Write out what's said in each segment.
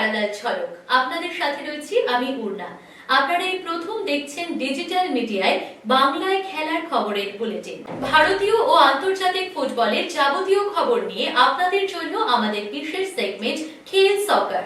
Parallel ঝলক। আপনাদের সাথে রয়েছি আমি উর্না আপনারা এই প্রথম দেখছেন ডিজিটাল মিডিয়ায় বাংলায় খেলার খবরের বুলেটিন ভারতীয় ও আন্তর্জাতিক ফুটবলের যাবতীয় খবর নিয়ে আপনাদের জন্য আমাদের বিশেষ সেগমেন্ট খেল সকার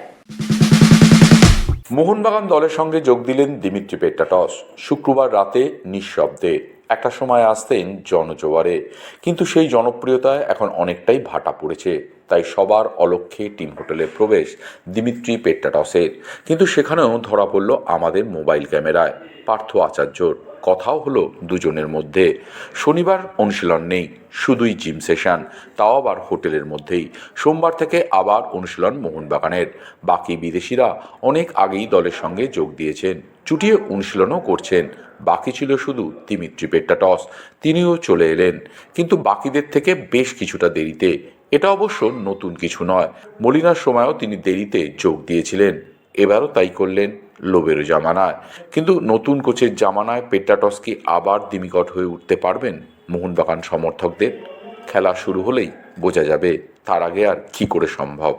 মোহনবাগান দলের সঙ্গে যোগ দিলেন দিমিত্রি পেট্টাটস শুক্রবার রাতে নিঃশব্দে। একটা সময় আসতেন জনজোয়ারে। কিন্তু সেই জনপ্রিয়তায় এখন অনেকটাই ভাটা পড়েছে। তাই সবার অলক্ষ্যে টিম হোটেলে প্রবেশ দিমিত্রি পেট্টাটসের কিন্তু সেখানেও ধরা পড়ল আমাদের মোবাইল ক্যামেরায়। পার্থ আচার্যর কথাও হলো দুজনের মধ্যে। শনিবার অনুশীলন নেই, শুধুই জিম সেশন, তাও আবার হোটেলের মধ্যেই। সোমবার থেকে আবার অনুশীলন মোহনবাগানের। বাকি বিদেশিরা অনেক আগেই দলের সঙ্গে যোগ দিয়েছেন। চুটিয়ে অনুশীলনও করছেন। বাকি ছিল শুধু দিমিত্রি পেট্টাটস তিনিও চলে এলেন। কিন্তু বাকিদের থেকে বেশ কিছুটা দেরিতে এটা অবশ্য নতুন কিছু নয়। মলিনার সময়ও তিনি দেরিতে যোগ দিয়েছিলেন। এবারও তাই করলেন লোবের জামানায়। কিন্তু নতুন কোচের জামানায় পেট্টাটস কি আবার দিমিকট হয়ে উঠতে পারবেন মোহনবাগান সমর্থকদের? খেলা শুরু হলেই বোঝা যাবে তার আগে আর কি করে সম্ভব।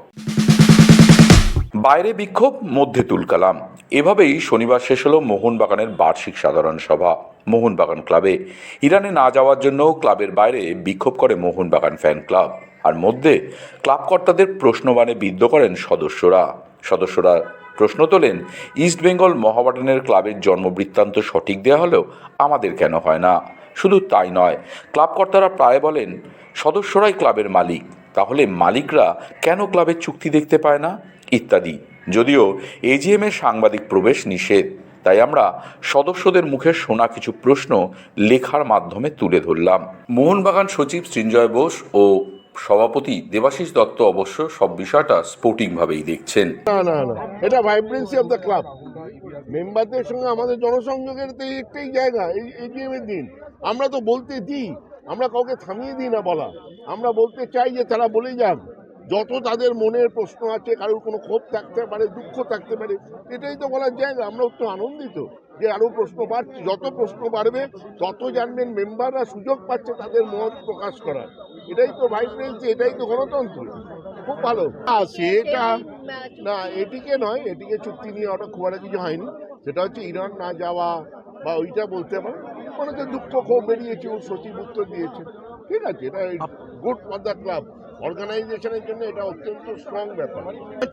বাইরে বিক্ষোভ, মধ্যে তুলকালাম এভাবেই শনিবার শেষ হলো মোহনবাগানের বার্ষিক সাধারণ সভা। মোহনবাগান ক্লাবে। ইরানে না যাওয়ার জন্য ক্লাবের বাইরে বিক্ষোভ করে মোহনবাগান ফ্যান ক্লাব। আর মধ্যে ক্লাব কর্তাদের প্রশ্নবাণে বিদ্ধ করেন সদস্যরা। সদস্যরা প্রশ্ন তোলেন, ইস্ট বেঙ্গল মহাবাডানের ক্লাবের জন্মবৃত্তান্ত সঠিক দেওয়া হলেও আমাদের কেন হয় না? শুধু তাই নয় ক্লাব কর্তারা প্রায় বলেন, সদস্যরাই ক্লাবের মালিক, তাহলে মালিকরা কেন ক্লাবের চুক্তি দেখতে পায় না? ইত্যাদি। যদিও এজিএম এর সাংবাদিক প্রবেশ নিষেধ, তাই আমরা সদস্যদের মুখে শোনা কিছু প্রশ্ন লেখার মাধ্যমে তুলে ধরলাম। মোহনবাগান সচিব সৃঞ্জয় বোস ও সভাপতি দেবাশিস দত্ত অবশ্য সব বিষয়টা স্পোর্টিংভাবেই দেখছেন। না না না এটা ভাইব্রেন্সি অফ দ্য ক্লাব মেম্বারদের সঙ্গে আমাদের জনসংযোগের তো একটাই জায়গা, এই এজিএম এর দিন। আমরা তো বলতে দিই, আমরা কাউকে থামিয়ে দিই না বলা। আমরা বলতে চাই যে তারা বলে যান যত তাদের মনের প্রশ্ন আছে, কারোর কোনো ক্ষোভ থাকতে পারে, দুঃখ থাকতে পারে, এটাই তো বলার জায়গা। আমরা একটু আনন্দিত যে আরও প্রশ্ন বাড়ছে। যত প্রশ্ন বাড়বে, তত জানবেন মেম্বাররা সুযোগ পাচ্ছে তাদের মত প্রকাশ করার। এটাই তো ভাইব্রেন্সি এটাই তো গণতন্ত্র। খুব ভালো। সেটা না এটিকে নয় এটিকে চুক্তি নিয়ে ওটা খুব একটা কিছু হয়নি। সেটা হচ্ছে ইরান না যাওয়া বা ওইটা বলতে পারে। অনেকে দুঃখ ক্ষোভ বেরিয়েছে ও সচিব উত্তর দিয়েছে। ঠিক আছে এটা গুড ফর দ্য ক্লাব অর্গানাইজেশনের জন্য এটা অত্যন্ত স্ট্রং ব্যাপার।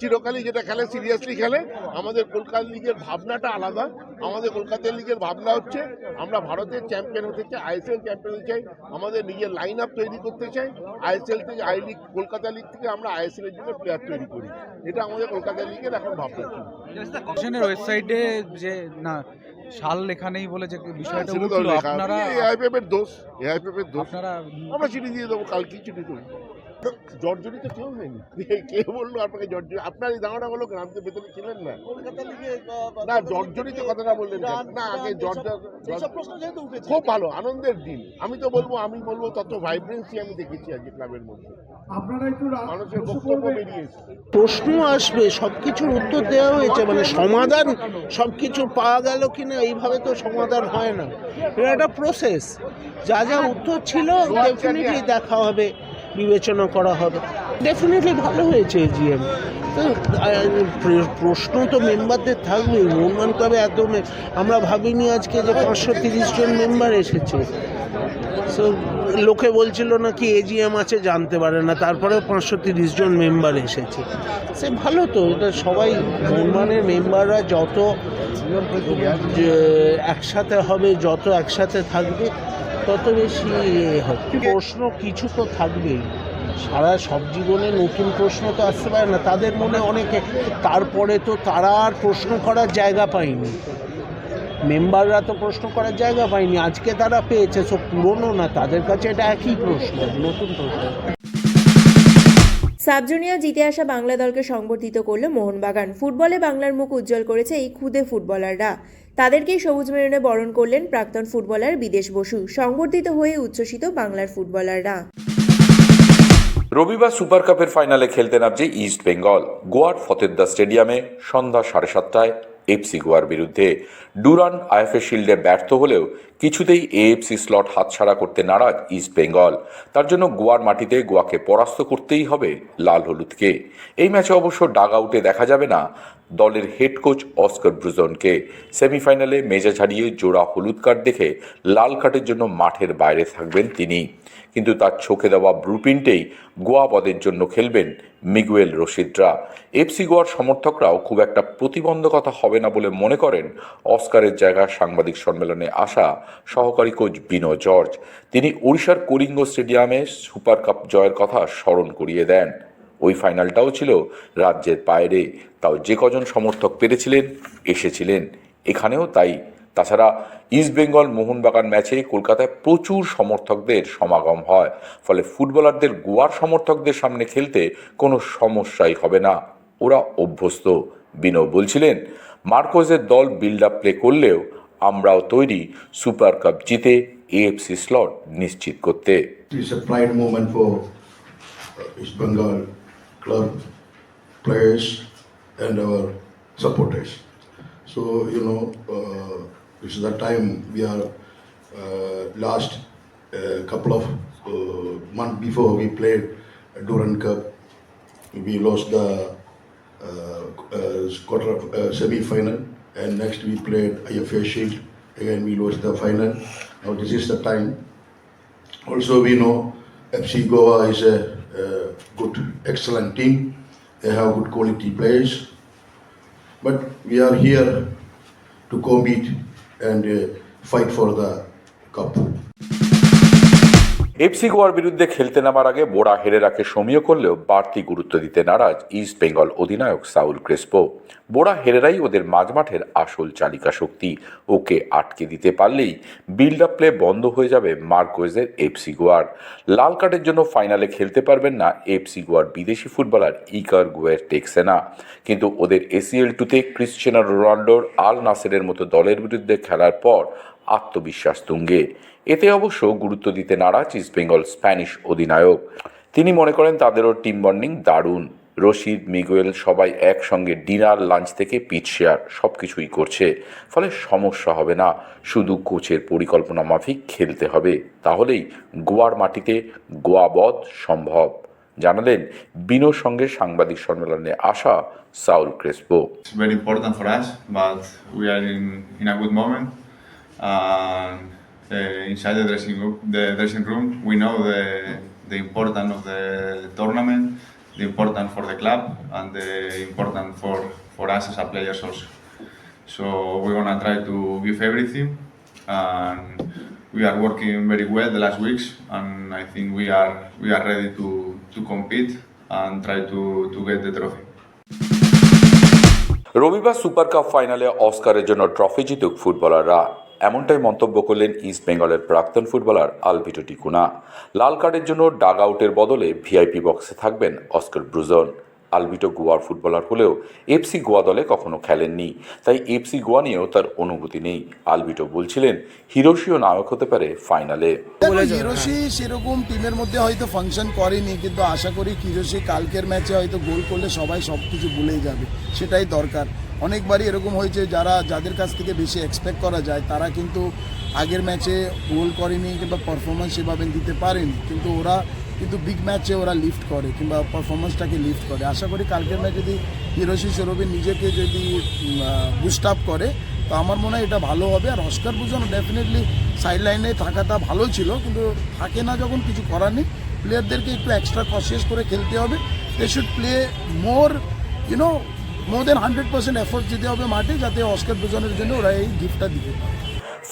চিরকালই যেটা খেলে সিরিয়াসলি খেলে আমাদের কলকাতা লিগের ভাবনাটা আলাদা। আমাদের কলকাতা লিগের ভাবনা হচ্ছে আমরা ভারতের চ্যাম্পিয়ন হতে চাই আইএসএল চ্যাম্পিয়ন হতে চাই আমাদের নিজের লাইন আপ তৈরি করতে চাই আইএসএল থেকে আই লিগ কলকাতা লিগ থেকে আমরা আইএসএল এর জন্য প্লেয়ার তৈরি করি। এটা আমাদের কলকাতা লিগের এখন ভাবনা। কমিশনের ওয়েবসাইটে যে না সাল লেখা নেই বলে যে বিষয়টা। আপনারা এআইপিএফ এর দোষ। এআইপিএফ এর দোষ। আপনারা আমরা চিঠি দিয়ে দেবো কালকেই চিঠি দেবো জর্জরিত কেউ হয়নি কে বলল আপনাকে জর্জরি আপনার এই দাঁড়াটা বলো কেন আপনি ভেতরে ছিলেন না। না জর্জরিত কথাটা বললেন না আগে জর্জর খুব ভালো আনন্দের দিন। আমি তো বলব আমি বলব তত ভাইব্রেন্সি আমি দেখেছি আজকে ক্লাবের মধ্যে। মানুষের বক্তব্য বেরিয়েছে। প্রশ্ন আসবে সব কিছুর উত্তর দেওয়া হয়েছে মানে সমাধান সব কিছু পাওয়া গেল কিনা এইভাবে তো সমাধান হয় না। এটা একটা প্রসেস যা যা উত্তর ছিল ডেফিনেটলি দেখা হবে। বিবেচনা করা হবে। ডেফিনেটলি ভালো হয়েছে এজিএম প্রশ্ন তো মেম্বারদের থাকবেই। মোহনবান ক্লাবে এত আমরা ভাবিনি আজকে যে পাঁচশো তিরিশ জন মেম্বার এসেছে। সো লোকে বলছিল না কি এজিএম আছে, জানতে পারে না। তারপরেও পাঁচশো তিরিশ জন মেম্বার এসেছে। সে ভালো তো এটা সবাই মোহনবানের মেম্বাররা যত একসাথে হবে, যত একসাথে থাকবে তত বেশি হবে প্রশ্ন কিছু তো থাকবেই। সারা সব জীবনে নতুন প্রশ্ন তো আসতে পারে না। তাদের মনে অনেকে, তারপরে তো তারা আর প্রশ্ন করার জায়গা পায়নি। মেম্বাররা তো প্রশ্ন করার জায়গা পায়নি। আজকে তারা পেয়েছে, সব পুরনো না, তাদের কাছে এটা একই প্রশ্ন, নতুন প্রশ্ন। সাব জুনিয়র জিতে আসা বাংলা দলকে সংবর্ধিত করল মোহনবাগান। ফুটবলে বাংলার মুখ উজ্জ্বল করেছে এই ক্ষুদে ফুটবলাররা। তাদেরকেই সবুজ মেরুনে বরণ করলেন প্রাক্তন ফুটবলার বিদেশ বসু, সংবর্ধিত হয়ে উচ্ছ্বসিত বাংলার ফুটবলাররা। রবিবার সুপার কাপের ফাইনালে খেলতে নামছে ইস্ট বেঙ্গল। গোয়ার ফতেদ্দা স্টেডিয়ামে সন্ধ্যা সাড়ে সাতটায় এফসি গোয়ার বিরুদ্ধে। ডুরান আইএফএ শিল্ডে ব্যর্থ হলেও কিছুতেই এএফসি স্লট হাতছাড়া করতে নারাজ ইস্ট বেঙ্গল। তার জন্য গোয়ার মাটিতে গোয়াকে পরাস্ত করতেই হবে লাল হলুদকে। এই ম্যাচে অবশ্য ডাগ আউটে দেখা যাবে না দলের হেড কোচ অস্কার ব্রুজনকে। সেমিফাইনালে মেজা ছাড়িয়ে জোড়া হলুদ কার্ড দেখে লাল কার্ডের জন্য মাঠের বাইরে থাকবেন তিনি। কিন্তু তার চোখে দেওয়া ব্লুপ্রিন্টেই গোয়া পদের জন্য খেলবেন মিগুয়েল রশিদরা। এফসি গোয়ার সমর্থকরাও খুব একটা প্রতিবন্ধকতা হবে না বলে মনে করেন অস্কারের জায়গায় সাংবাদিক সম্মেলনে আসা সহকারী কোচ বিনো জর্জ। তিনি ওড়িশার কলিঙ্গ স্টেডিয়ামে সুপার কাপ জয়ের কথা স্মরণ করিয়ে দেন। ওই ফাইনালটাও ছিল রাজ্যের বাইরে। তাও যে কজন সমর্থক পেরেছিলেন, এসেছিলেন। এখানেও তাই। তাছাড়া ইস্টবেঙ্গল মোহনবাগান ম্যাচে কলকাতায় প্রচুর সমর্থকদের সমাগম হয়। ফলে ফুটবলারদের গোয়ার সমর্থকদের সামনে খেলতে কোনো সমস্যাই হবে না। ওরা অভ্যস্ত। বিনো বলছিলেন মার্কোজের দল বিল্ড আপ প্লে করলেও আমরাও তৈরি সুপার কাপ জিতে এএফসি স্লট নিশ্চিত করতে It's a pride moment for uh, East Bengal club players and our supporters. So you know, uh, this is the time we are uh, last uh, couple of uh, month before we played Duran Cup. We lost the uh, uh, quarter of uh, semi final, and next we played IFA Shield. Again, we lost the final. Now this is the time also, we know FC Goa is a, uh good, excellent team. They have good quality players. But we are here to compete and uh, fight for the cup. FC গোয়ার বিরুদ্ধে খেলতে নামার আগে বোড়া হেরেরাকে সমীহ করলেও বাড়তি গুরুত্ব দিতে নারাজ ইস্ট বেঙ্গল অধিনায়ক সাউল ক্রেসপো। বোড়া হেরেরাই ওদের মাঝমাঠের আসল চালিকা শক্তি। ওকে আটকে দিতে পারলেই বিল্ড আপ প্লে বন্ধ হয়ে যাবে মার্কোয়েজের এফসি গোয়ার। লাল কার্ডের জন্য ফাইনালে খেলতে পারবেন না এফসি গোয়ার বিদেশি ফুটবলার ইকার গোয়ের টেক্সেনা কিন্তু ওদের এসিএল টুতে ক্রিশ্চিয়ানো রোনাল্ডোর আল নাসেরের মতো দলের বিরুদ্ধে খেলার পর আত্মবিশ্বাস তুঙ্গে। এতে অবশ্য গুরুত্ব দিতে নারাজ ইস্টবেঙ্গল স্প্যানিশ অধিনায়ক। তিনি মনে করেন তাদেরও টিম বন্ডিং দারুণ। রশিদ, মিগুয়েল সবাই একসঙ্গে ডিনার, লাঞ্চ থেকে পিচ শেয়ার সব কিছুই করছে। ফলে সমস্যা হবে না। শুধু কোচের পরিকল্পনা মাফিক খেলতে হবে। তাহলেই গোয়ার মাটিতে গোয়াবধ সম্ভব। জানালেন বিনোর সঙ্গে সাংবাদিক সম্মেলনে আসা Saul Crespo. inside the dressing room, the dressing room, we know the the importance of the tournament, the importance for the club, and the importance for for us as a players also. So we're gonna try to give everything, and we are working very well the last weeks, and I think we are we are ready to to compete and try to to get the trophy. রবিবার super cup ফাইনালে অস্কারের জন্য trophy জিতুক ফুটবলাররা এমনটাই মন্তব্য করলেন east বেঙ্গলের প্রাক্তন ফুটবলার আলভিটো টিকুনা লাল কার্ডের জন্য ডাগ আউটের বদলে ভিআইপি বক্সে থাকবেন অস্কার ব্রুজন আলভিটো গোয়ার ফুটবলার হলেও এফসি গোয়া দলে কখনো খেলেননি। তাই এফসি গোয়া নিয়েও তার অনুভূতি নেই। আলভিটো বলছিলেন হিরোশিও নায়ক হতে পারে ফাইনালে হিরোশি সেরকম টিমের মধ্যে হয়তো ফাংশন করেনি, কিন্তু আশা করি হিরোশি কালকের ম্যাচে হয়তো গোল করলে সবাই সব কিছু ভুলেই যাবে। সেটাই দরকার। অনেকবারই এরকম হয়েছে, যারা, যাদের কাছ থেকে বেশি এক্সপেক্ট করা যায়, তারা কিন্তু আগের ম্যাচে গোল করেনি কিংবা পারফরমেন্স সেভাবে দিতে পারেনি। কিন্তু ওরা কিন্তু বিগ ম্যাচে ওরা লিফট করে কিংবা পারফরমেন্সটাকে লিফট করে। আশা করি কালকের ম্যাচ যদি হিরোশি সৌরভী নিজেকে যদি বুস্ট আপ করে, তো আমার মনে হয় এটা ভালো হবে। আর Oscar Bruzon definitely sideline থাকাটা ভালো ছিল, কিন্তু থাকে না যখন, কিছু করার নেই। প্লেয়ারদেরকে একটু এক্সট্রা কনসিয়াস করে খেলতে হবে। They should play more you know more than hundred percent effort দিতে হবে মাঠে যাতে অস্কার বুঝানোর জন্য ওরা এই গিফটটা দিতে পারে।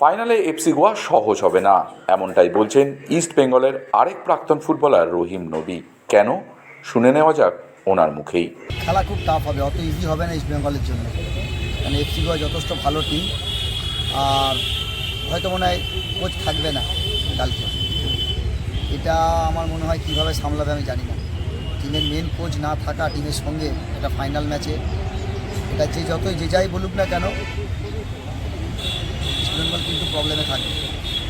ফাইনালে এফসি গোয়া সহজ হবে না এমনটাই বলছেন ইস্ট বেঙ্গলের আরেক প্রাক্তন ফুটবলার রহিম নবী। কেন? শুনে নেওয়া যাক ওনার মুখেই। খেলা খুব টাফ হবে অত ইজি হবে না ইস্ট বেঙ্গলের জন্য। কারণ এফসি গোয়া যথেষ্ট ভালো টিম আর হয়তো মনে হয় কোচ থাকবে না কালকে। এটা আমার মনে হয় কীভাবে সামলাবে আমি জানি না। টিমের মেন কোচ না থাকা টিমের সঙ্গে একটা ফাইনাল ম্যাচে এটা যে যতই যে যাই বলুক না কেন ইস্ট বেঙ্গল কিন্তু প্রবলেমে থাকবে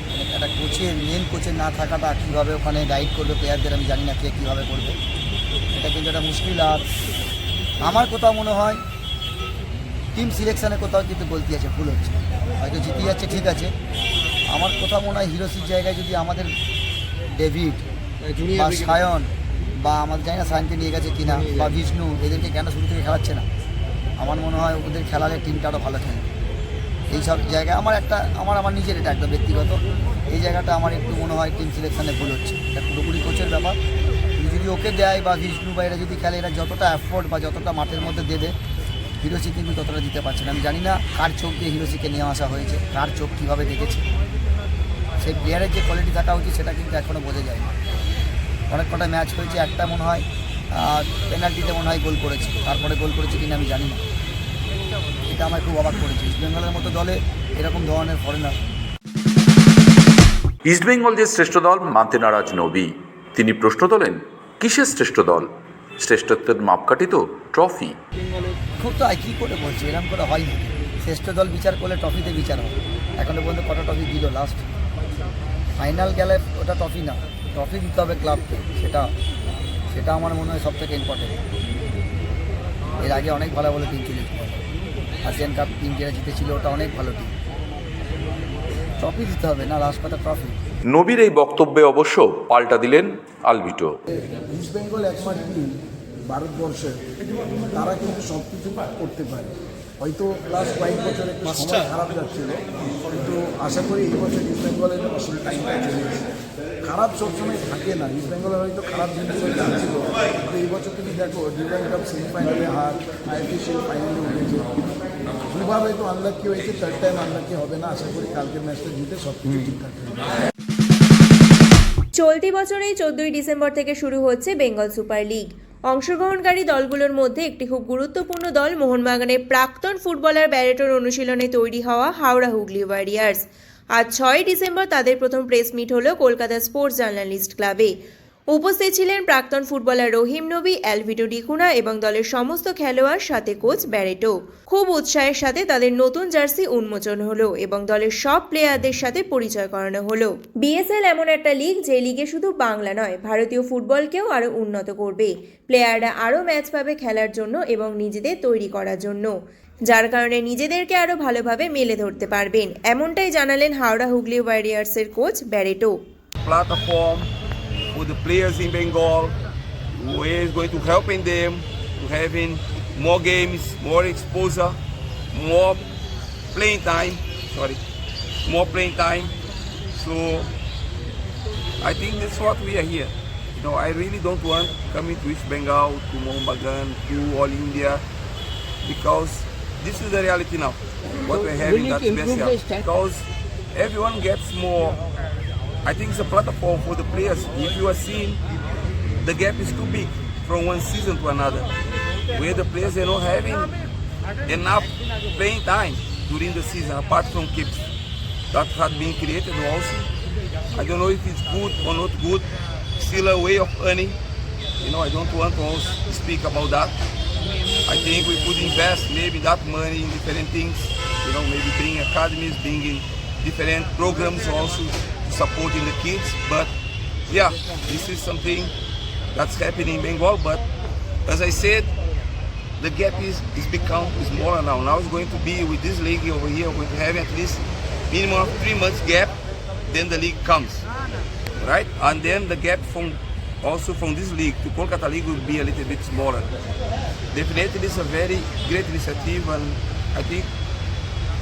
মানে একটা কোচের মেন কোচের না থাকাটা কীভাবে ওখানে গাইড করবে প্লেয়ারদের আমি জানি না কে কীভাবে করবে। এটা কিন্তু একটা মুশকিল আর আমার কোথাও মনে হয় টিম সিলেকশানে কোথাও কিন্তু বলতে আছে ভুল হচ্ছে। হয়তো জিতে যাচ্ছে ঠিক আছে। আমার কোথাও মনে হয় হিরোসির জায়গায় যদি আমাদের ডেভিড বা সায়ন বা আমাদের জানি না সায়নকে নিয়ে গেছে কিনা বা বিষ্ণু এদেরকে কেন শুরু থেকে খেলাচ্ছে না? আমার মনে হয় ওদের খেলালে টিমটা আরও ভালো খেলে এই সব জায়গায় আমার একটা আমার আমার নিজের এটা একদম ব্যক্তিগত। এই জায়গাটা আমার একটু মনে হয় টিম সিলেকশানে ভুল হচ্ছে। এটা পুরোপুরি কোচের ব্যাপার। যদি ওকে দেয় বা বিষ্ণু বা এরা যদি খেলে এরা যতটা অ্যাফোর্ড বা যতটা মাঠের মধ্যে দেবে হিরোসি কিন্তু ততটা দিতে পারছে না। আমি জানি না কার চোখ দিয়ে হিরোসিকে নিয়ে আসা হয়েছে কার চোখ কীভাবে দেখেছে। সেই প্লেয়ারের যে কোয়ালিটি থাকা উচিত সেটা কিন্তু এখনও বোঝা যায় না অনেক কটা ম্যাচ হয়েছে একটা মনে হয় পেনাল্টিতে মনে হয় গোল করেছে। তারপরে গোল করেছে কিনা আমি জানি না। এটা আমার খুব অবাক করেছে। ইস্ট বেঙ্গলের মতো দলে এরকম ধরনের ফরেনার ইস্টবেঙ্গল যে শ্রেষ্ঠ দল মানতে নারাজ নবী। তিনি প্রশ্ন তোলেন কিসের শ্রেষ্ঠ দল? শ্রেষ্ঠত্বের মাপকাঠি তো ট্রফি খুব তো কী করে বলছি এরকম করে হয় না শ্রেষ্ঠ দল বিচার করলে ট্রফিতে বিচার হয়। এখনও পর্যন্ত কটা ট্রফি দিল লাস্ট ফাইনাল গেলে ওটা ট্রফি না। ট্রফি দিতে হবে ক্লাবকে সেটা সেটা আমার মনে হয় সব থেকে ইম্পর্টেন্ট এর আগে অনেক ভালো ভালো টিম ছিল আসিয়ান কাপ টিম যেটা জিতেছিল ওটা অনেক ভালো টিম ট্রফি দিতে হবে না লাস্ট কথা ট্রফি নবীর এই বক্তব্যে অবশ্য পাল্টা দিলেন আলবিটো ইস্ট বেঙ্গল একমাত্র টিম ভারতবর্ষের তারা কিন্তু সব কিছু করতে পারে। হয়তো লাস্ট কয়েক বছরে সময় খারাপ যাচ্ছিল কিন্তু আশা করি এই বছর ইস্ট বেঙ্গলের আসলে টাইমটা চলে এসেছে। খারাপ সবসময় থাকে না। ইস্ট বেঙ্গলের হয়তো খারাপ দিনগুলো যাচ্ছিল কিন্তু এই বছর তুমি দেখো ডিউরান কাপ সেমিফাইনালে হার আইপিসিএল ফাইনালে উঠেছে। দুবার হয়তো আনলাকি হয়েছে থার্ড টাইম আনলাকি হবে না। আশা করি কালকের ম্যাচটা জিতে সব কিছু ঠিকঠাক হয়ে যাবে। চলতি বছরেই চোদ্দই ডিসেম্বর থেকে শুরু হচ্ছে বেঙ্গল সুপার লিগ। অংশগ্রহণকারী দলগুলোর মধ্যে একটি খুব গুরুত্বপূর্ণ দল মোহনবাগানের প্রাক্তন ফুটবলার ব্যারেটোর অনুশীলনে তৈরি হওয়া হাওড়া হুগলি ওয়ারিয়ার্স। আজ ছয় ডিসেম্বর তাদের প্রথম প্রেস মিট হলো কলকাতা স্পোর্টস জার্নালিস্ট ক্লাবে উপস্থিত ছিলেন প্রাক্তন ফুটবলার রহিম নবী অ্যালভিটো ডিকুনা এবং দলের সমস্ত খেলোয়াড়, সাথে কোচ ব্যারেটো খুব উৎসাহের সাথে তাদের নতুন জার্সি উন্মোচন হলো এবং দলের সব প্লেয়ারদের সাথে পরিচয় করানো হলো। বিএসএল এমন একটা লিগ যে লিগে শুধু বাংলা নয়, ভারতীয় ফুটবলকেও আরও উন্নত করবে। প্লেয়াররা আরও ম্যাচ পাবে খেলার জন্য এবং নিজেদের তৈরি করার জন্য। যার কারণে নিজেদেরকে আরও ভালোভাবে মেলে ধরতে পারবেন এমনটাই জানালেন Howrah Hooghly ওয়ারিয়ার্সের coach Barreto platform for the players in Bengal, who is going to helping them to having more games, more exposure, more playing time. Sorry, more playing time. So I think that's what we are here. You know, I really don't want coming to East Bengal, to Mohun to All India, because this is the reality now. What we're having that's special. Because everyone gets more I think it's a platform for the players. If you are seeing, the gap is too big from one season to another, where the players are not having enough playing time during the season, apart from keeps. That had been created also. I don't know if it's good or not good. Still a way of earning. You know, I don't want to speak about that. I think we could invest maybe that money in different things. You know, maybe bring academies, bringing different programs also to supporting the kids. But yeah, this is something that's happening in Bengal. But as I said, the gap is, is become smaller now. Now it's going to be with this league over here, we're to have at least minimum of three months gap, then the league comes. Right? And then the gap from also from this league to Kolkata league will be a little bit smaller. Definitely it's a very great initiative and I think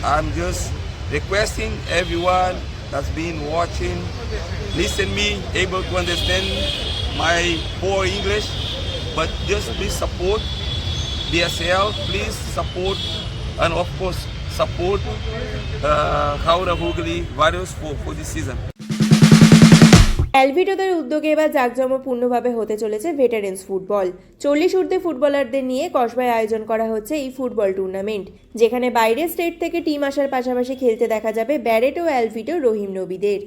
I'm just requesting everyone that's been watching, listen me, able to understand my poor English, but just please support BSL, please support, and of course support uh, Howrah Hooghly Warriors for, for this season. অ্যালভিটোদের উদ্যোগে এবার জাঁকজমকপূর্ণভাবে হতে চলেছে veterans football চল্লিশ ঊর্ধ্বে ফুটবলারদের নিয়ে কসবায় আয়োজন করা হচ্ছে এই ফুটবল টুর্নামেন্ট যেখানে বাইরের স্টেট থেকে টিম আসার পাশাপাশি খেলতে দেখা যাবে ব্যারেট ও অ্যালভিটো রহিম নবীদের।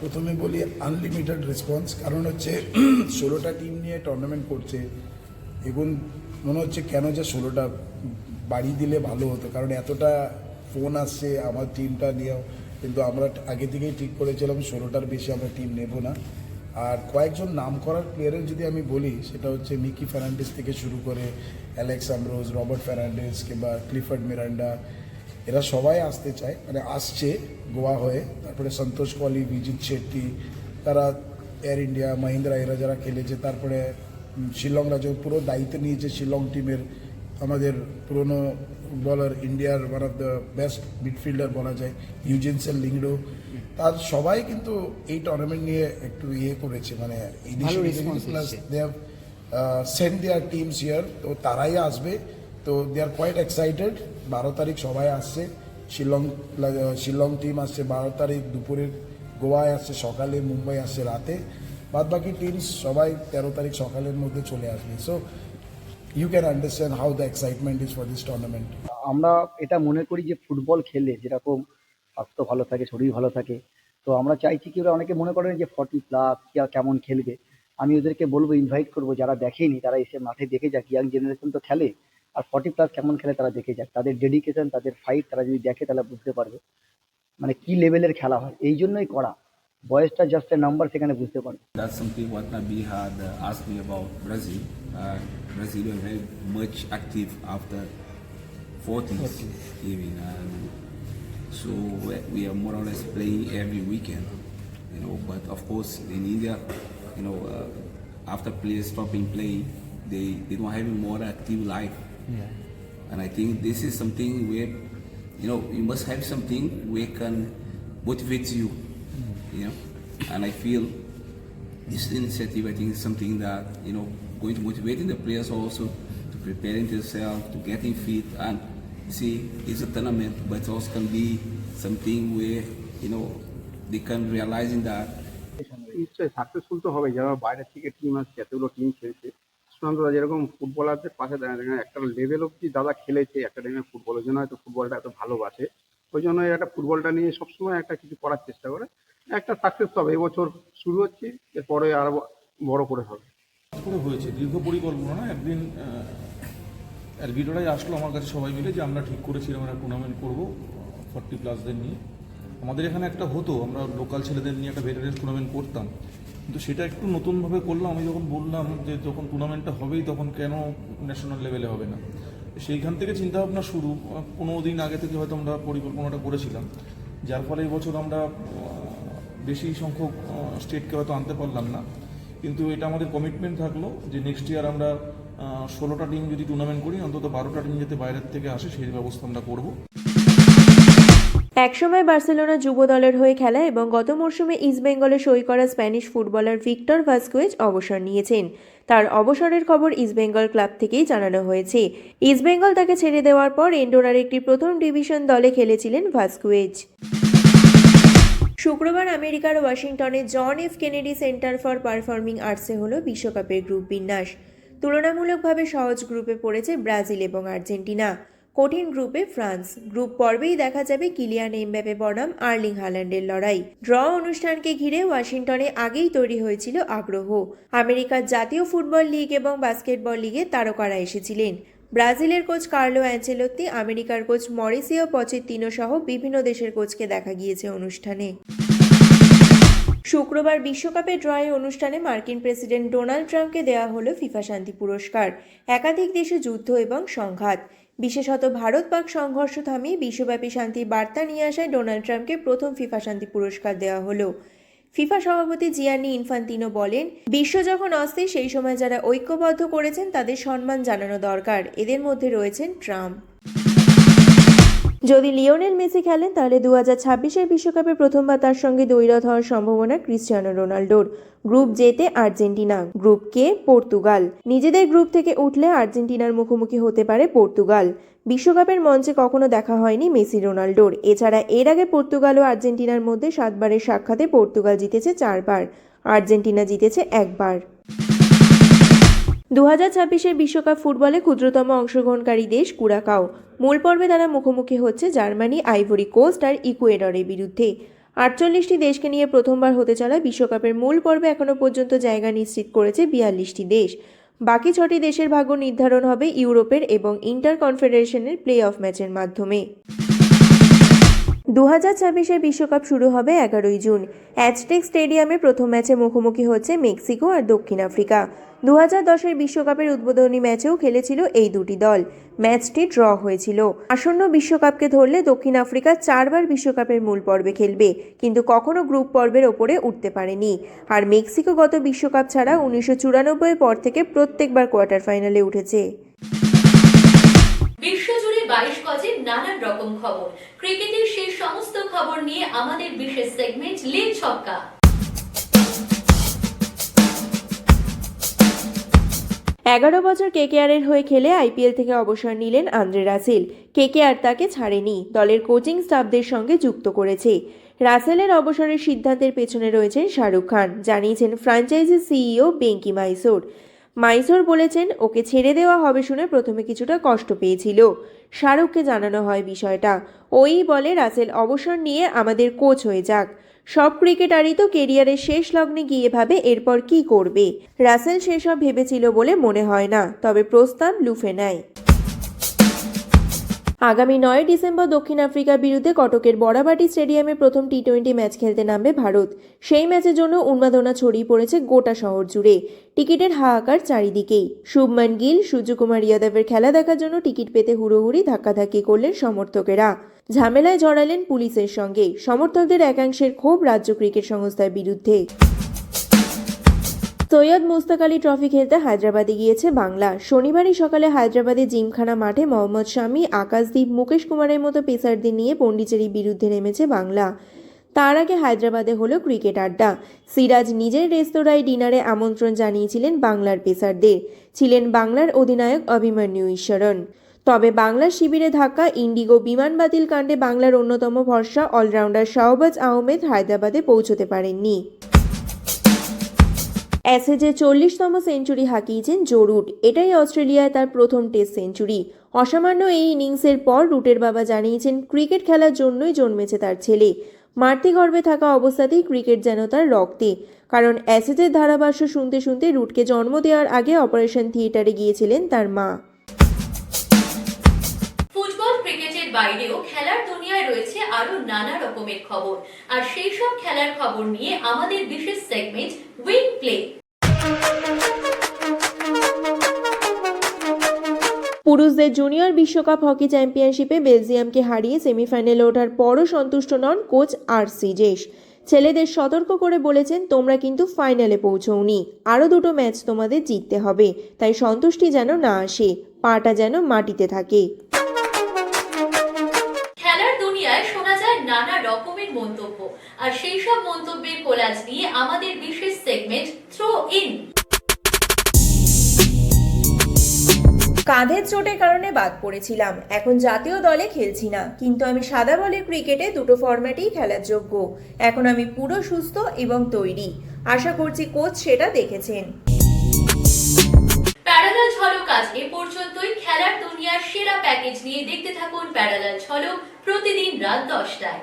প্রথমে বলি আনলিমিটেড রেসপন্স কারণ হচ্ছে ষোলোটা টিম নিয়ে টুর্নামেন্ট করছে। এখন মনে হচ্ছে কেন যে ষোলোটা বাড়ি দিলে ভালো হতো, কারণ এতটা ফোন আসছে, আমার টিমটা নিয়েও। কিন্তু আমরা আগে থেকেই ঠিক করেছিলাম ষোলোটার বেশি আমরা টিম নেব না। আর কয়েকজন নাম করার প্লেয়ারের যদি আমি বলি সেটা হচ্ছে মিকি ফার্নান্ডিস থেকে শুরু করে অ্যালেক্স আমরোজ রবার্ট ফার্নান্ডিস কিংবা ক্লিফার্ড মিরান্ডা এরা সবাই আসতে চায় মানে আসছে গোয়া হয়ে। তারপরে সন্তোষ কলি বিজিৎ শেট্টি তারা এয়ার ইন্ডিয়া মাহিন্দ্রা এরা যারা খেলেছে তারপরে উম, শিলং রাজ্য পুরো দায়িত্ব নিয়েছে শিলং টিমের আমাদের পুরনো বলার ইন্ডিয়ার one of the best midfielder বলা যায় ইউজেনসেল লিংডো তার সবাই কিন্তু এই টুর্নামেন্ট নিয়ে একটু ইয়ে করেছে মানে plus they have send their teams ইয়ার তো তারাই আসবে। তো দে আর কোয়াইট এক্সাইটেড বারো তারিখ সবাই আসছে। শিলং শিলং টিম আসছে বারো তারিখ দুপুরের গোয়ায় আসছে সকালে মুম্বাই আসছে রাতে। বাদ বাকি টিমস সবাই তেরো তারিখ সকালের মধ্যে চলে আসবে। So you can understand how the excitement is for this tournament আমরা এটা মনে করি যে ফুটবল খেলে যেরকম স্বাস্থ্য ভালো থাকে, শরীর ভালো থাকে, তো আমরা চাইছি কি ওরা অনেকে মনে করেন যে ফর্টি প্লাস কেমন খেলবে। আমি ওদেরকে বলব ইনভাইট করব, যারা দেখেনি তারা এসে মাঠে দেখে যাক ইয়াং জেনারেশন তো খেলে, আর ফর্টি প্লাস কেমন খেলে তারা দেখে যাক। তাদের ডেডিকেশন তাদের ফাইট তারা যদি দেখে তাহলে বুঝতে পারবে মানে কি লেভেলের খেলা হয়, এই জন্যই করা। বয়সটা জাস্ট এ নাম্বার সেখানে বুঝতে পারবে That's something what Nabi had uh, asked me about Brazil. Uh, Brazil were very much active after 40s even. And so we- we are more or less playing every weekend, you know. But of course, in India, you know, uh, after players stopping playing, they, they don't have a more active life. And I think this is something where, you know, you must have something where can motivate you, you know. And I feel this initiative, I think, is something that you know going to motivating the players also to preparing themselves, to getting fit, and see it's a tournament, but it also can be something where you know they can realizing that নিশ্চয়ই successful তো হবে যারা বাইরে থেকে team আসছে এতগুলো team খেলছে সুশান্তদা যেরকম ফুটবলারদের পাশে দাঁড়িয়ে একটা লেভেল অব্দি দাদা খেলেছে একাডেমি ফুটবলের জন্য হয়তো ফুটবলটা এত ভালোবাসে ওই জন্য একটা ফুটবলটা নিয়ে সবসময় একটা কিছু করার চেষ্টা করে একটা সাকসেস হবে এবছর শুরু হচ্ছে, এরপরে আরও বড় করে হবে। করে হয়েছে, দীর্ঘ পরিকল্পনা না একদিন ভিডিওটাই আসলো আমার কাছে সবাই মিলে যে আমরা ঠিক করেছিলাম আমরা টুর্নামেন্ট করব ফর্টি প্লাসদের নিয়ে। আমাদের এখানে একটা হতো, আমরা লোকাল ছেলেদের নিয়ে একটা ভেটারেন্স টুর্নামেন্ট করতাম। কিন্তু সেটা একটু নতুনভাবে করলাম, আমি যখন বললাম যে যখন টুর্নামেন্টটা হবেই, তখন কেন ন্যাশনাল লেভেলে হবে না? সেইখান থেকে চিন্তাভাবনা শুরু পনেরো দিন আগে থেকে হয়তো আমরা পরিকল্পনাটা করেছিলাম। যার ফলে এবছর আমরা বেশি সংখ্যক স্টেটকে হয়তো আনতে পারলাম না। কিন্তু এটা আমাদের কমিটমেন্ট থাকল যে নেক্সট ইয়ার আমরা ষোলোটা টিম যদি টুর্নামেন্ট করি, অন্তত বারোটা টিম যাতে বাইরের থেকে আসে, সেই ব্যবস্থা আমরা করব। একসময় বার্সেলোনা যুব দলের হয়ে খেলা এবং গত মরশুমে ইস্টবেঙ্গলে সই করা স্প্যানিশ ফুটবলার ভিক্টর ভাস্কুয়েজ অবসর নিয়েছেন। তার অবসরের খবর ইস্টবেঙ্গল ক্লাব থেকেই জানানো হয়েছে। ইস্টবেঙ্গল তাকে ছেড়ে দেওয়ার পর এন্ডোরার একটি প্রথম ডিভিশন দলে খেলেছিলেন ভাস্কুয়েজ। শুক্রবার আমেরিকার ওয়াশিংটনে John F Kennedy center for performing আর্টসে হলো বিশ্বকাপের গ্রুপ বিন্যাস। তুলনামূলকভাবে সহজ গ্রুপে পড়েছে ব্রাজিল এবং আর্জেন্টিনা। কঠিন গ্রুপে ফ্রান্স। গ্রুপ পর্বেই দেখা যাবে কিলিয়ান এমবাপে বনাম, আর্লিং হাল্যান্ডের লড়াই। ড্র অনুষ্ঠানকে ঘিরে ওয়াশিংটনে আগেই তৈরি হয়েছিল আগ্রহ। আমেরিকার জাতীয় ফুটবল লিগ এবং বাস্কেটবল লিগে তারকারা এসেছিলেন। ব্রাজিলের কোচ কার্লো অ্যাঞ্চেলোত্তি, আমেরিকার কোচ মরিসিও পচেত্তিনো সহ বিভিন্ন দেশের কোচকে দেখা গিয়েছে অনুষ্ঠানে। শুক্রবার বিশ্বকাপের ড্রয়ের অনুষ্ঠানে মার্কিন প্রেসিডেন্ট ডোনাল্ড ট্রাম্পকে দেওয়া হলো ফিফা শান্তি পুরস্কার। একাধিক দেশে যুদ্ধ এবং সংঘাত। বিশেষত ভারত পাক সংঘর্ষ থামিয়ে বিশ্বব্যাপী শান্তির বার্তা নিয়ে আসায় ডোনাল্ড ট্রাম্পকে প্রথম ফিফা শান্তি পুরস্কার দেওয়া হলো। ফিফা সভাপতি জিয়ানি ইনফান্তিনো বলেন, বিশ্ব যখন অস্থির, সেই সময় যারা ঐক্যবদ্ধ করেছেন, তাদের সম্মান জানানো দরকার। এদের মধ্যে রয়েছেন ট্রাম্প। যদি লিওনেল মেসি খেলেন, তাহলে দু হাজার ছাব্বিশের বিশ্বকাপে প্রথমবার তার সঙ্গে দৈরথ হওয়ার সম্ভাবনা ক্রিশ্চিয়ানো রোনাল্ডোর গ্রুপ জেতে আর্জেন্টিনা, গ্রুপ কে পর্তুগাল। নিজেদের গ্রুপ থেকে উঠলে আর্জেন্টিনার মুখোমুখি হতে পারে পর্তুগাল। বিশ্বকাপের মঞ্চে কখনো দেখা হয়নি মেসি রোনাল্ডোর এছাড়া এর আগে পর্তুগাল ও আর্জেন্টিনার মধ্যে সাতবারের সাক্ষাতে পর্তুগাল জিতেছে চারবার। আর্জেন্টিনা জিতেছে একবার। দু হাজার ছাব্বিশের বিশ্বকাপ ফুটবলে ক্ষুদ্রতম অংশগ্রহণকারী দেশ কুরাকাও। মূল পর্বে তারা মুখোমুখি হচ্ছে জার্মানি, আইভরি কোস্ট আর ইকুয়েডরের বিরুদ্ধে। আটচল্লিশটি দেশকে নিয়ে প্রথমবার হতে চলা বিশ্বকাপের মূল পর্বে এখনও পর্যন্ত জায়গা নিশ্চিত করেছে বিয়াল্লিশটি দেশ। বাকি ছটি দেশের ভাগ্য নির্ধারণ হবে ইউরোপের এবং ইন্টার কনফেডারেশনের প্লে অফ ম্যাচের মাধ্যমে। দু হাজার ছাব্বিশের বিশ্বকাপ শুরু হবে এগারোই জুন। অ্যাজটেক স্টেডিয়ামে প্রথম ম্যাচে মুখোমুখি হচ্ছে মেক্সিকো আর দক্ষিণ আফ্রিকা। দু হাজার দশের বিশ্বকাপের উদ্বোধনী ম্যাচেও খেলেছিল এই দুটি দল। ম্যাচটি ড্র হয়েছিল। আসন্ন বিশ্বকাপকে ধরলে দক্ষিণ আফ্রিকা চারবার বিশ্বকাপের মূল পর্বে খেলবে, কিন্তু কখনো গ্রুপ পর্বের ওপরে উঠতে পারেনি। আর মেক্সিকো গত বিশ্বকাপ ছাড়া উনিশশো চুরানব্বই পর থেকে প্রত্যেকবার কোয়ার্টার ফাইনালে উঠেছে। বিশ্বজুড়ে বাইশ গজের নানান রকম খবর। ক্রিকেটের সেই সমস্ত খবর নিয়ে আমাদের বিশেষ সেগমেন্ট লিগ ছক্কা। এগারো বছর কেকেআরের হয়ে খেলে আইপিএল থেকে অবসর নিলেন আন্দ্রে রাসেল। কেকেআর তাকে ছাড়েনি, দলের কোচিং স্টাফদের সঙ্গে যুক্ত করেছে। রাসেলের অবসরের সিদ্ধান্তের পেছনে রয়েছেন শাহরুখ খান, জানিয়েছেন ফ্র্যাঞ্চাইজি সিইও বেঙ্কি মাইসোর। মাইসোর বলেছেন, ওকে ছেড়ে দেওয়া হবে শুনে প্রথমে কিছুটা কষ্ট পেয়েছিল। শাহরুখকে জানানো হয় বিষয়টা। ওই বলে রাসেল অবসর নিয়ে আমাদের কোচ হয়ে যাক। সব ক্রিকেটারই তো কেরিয়ারের শেষ লগ্নে গিয়ে ভাবে এরপর কি করবে। রাসেল সেসব ভেবেছিল বলে মনে হয় না, তবে প্রস্তাব লুফে নেয়। আগামী নয় ডিসেম্বর দক্ষিণ আফ্রিকার বিরুদ্ধে কটকের বড়াবাটি স্টেডিয়ামে প্রথম টি টোয়েন্টি ম্যাচ খেলতে নামবে ভারত। সেই ম্যাচের জন্য উন্মাদনা ছড়িয়ে পড়েছে গোটা শহর জুড়ে। টিকিটের হাহাকার চারিদিকেই। শুভমান গিল, সূর্যকুমার ইয়াদবের খেলা দেখার জন্য টিকিট পেতে হুড়োহুড়ি ধাক্কাধাক্কি করলেন সমর্থকেরা। ঝামেলায় জড়ালেন পুলিশের সঙ্গে। সমর্থকদের একাংশের ক্ষোভ রাজ্য ক্রিকেট সংস্থার বিরুদ্ধে। সৈয়দ মুস্তাক আলী ট্রফি খেলতে হায়দ্রাবাদে গিয়েছে বাংলা। শনিবারই সকালে হায়দ্রাবাদে জিমখানা মাঠে মোহাম্মদ শামি, আকাশদীপ, মুকেশ কুমারের মতো পেসারদের নিয়ে পন্ডিচেরির বিরুদ্ধে নেমেছে বাংলা। তার আগে হায়দ্রাবাদে হলো ক্রিকেট আড্ডা। সিরাজ নিজের রেস্তোরাঁয় ডিনারে আমন্ত্রণ জানিয়েছিলেন বাংলার পেসারদের। ছিলেন বাংলার অধিনায়ক অভিমন্যু ঈশ্বরন তবে বাংলার শিবিরে ধাক্কা, ইন্ডিগো বিমান বাতিল কাণ্ডে বাংলার অন্যতম ভরসা অলরাউন্ডার শাহবাজ আহমেদ হায়দ্রাবাদে পৌঁছতে পারেননি। অ্যাসেজে চল্লিশতম সেঞ্চুরি হাঁকিয়েছেন জো রুট। এটাই অস্ট্রেলিয়ায় তার প্রথম টেস্ট সেঞ্চুরি। অসামান্য এই ইনিংসের পর রুটের বাবা জানিয়েছেন, ক্রিকেট খেলার জন্যই জন্মেছে তার ছেলে। মাতৃগর্ভে থাকা অবস্থাতেই ক্রিকেট যেন তার রক্তে। কারণ অ্যাসেজের ধারাভাষ্য শুনতে শুনতে রুটকে জন্ম দেওয়ার আগে অপারেশন থিয়েটারে গিয়েছিলেন তার মা। বাইরেও খেলার দুনিয়ায় রয়েছে আরও নানা রকমের খবর। আর সেই সব খেলার খবর নিয়ে আমাদের বিশেষ সেগমেন্ট উইং প্লে পুরুষদের জুনিয়র বিশ্বকাপ হকি চ্যাম্পিয়নশিপে বেলজিয়ামকে হারিয়ে সেমিফাইনালে ওঠার পরও সন্তুষ্ট নন কোচ আর সিজেশ ছেলেদের সতর্ক করে বলেছেন, তোমরা কিন্তু ফাইনালে পৌঁছওনি। আরও দুটো ম্যাচ তোমাদের জিততে হবে। তাই সন্তুষ্টি যেন না আসে, পাটা যেন মাটিতে থাকে। আর সেই সব মন্তব্যের কোলাজ নিয়ে আমাদের বিশেষ সেগমেন্ট থ্রো ইন কাঁধের চোটের কারণে বাদ পড়েছিলাম। এখন জাতীয় দলে খেলছি না। কিন্তু আমি সাদা বলের ক্রিকেটে দুটো ফরম্যাটেই খেলার যোগ্য। এখন আমি পুরো সুস্থ এবং তৈরি। আশা করছি কোচ সেটা দেখেছেন। প্যারালাল ঝলক আজ এ পর্যন্তই। খেলার দুনিয়ার সেরা প্যাকেজ নিয়ে দেখতে থাকুন প্যারালাল ঝলক প্রতিদিন রাত দশটায়।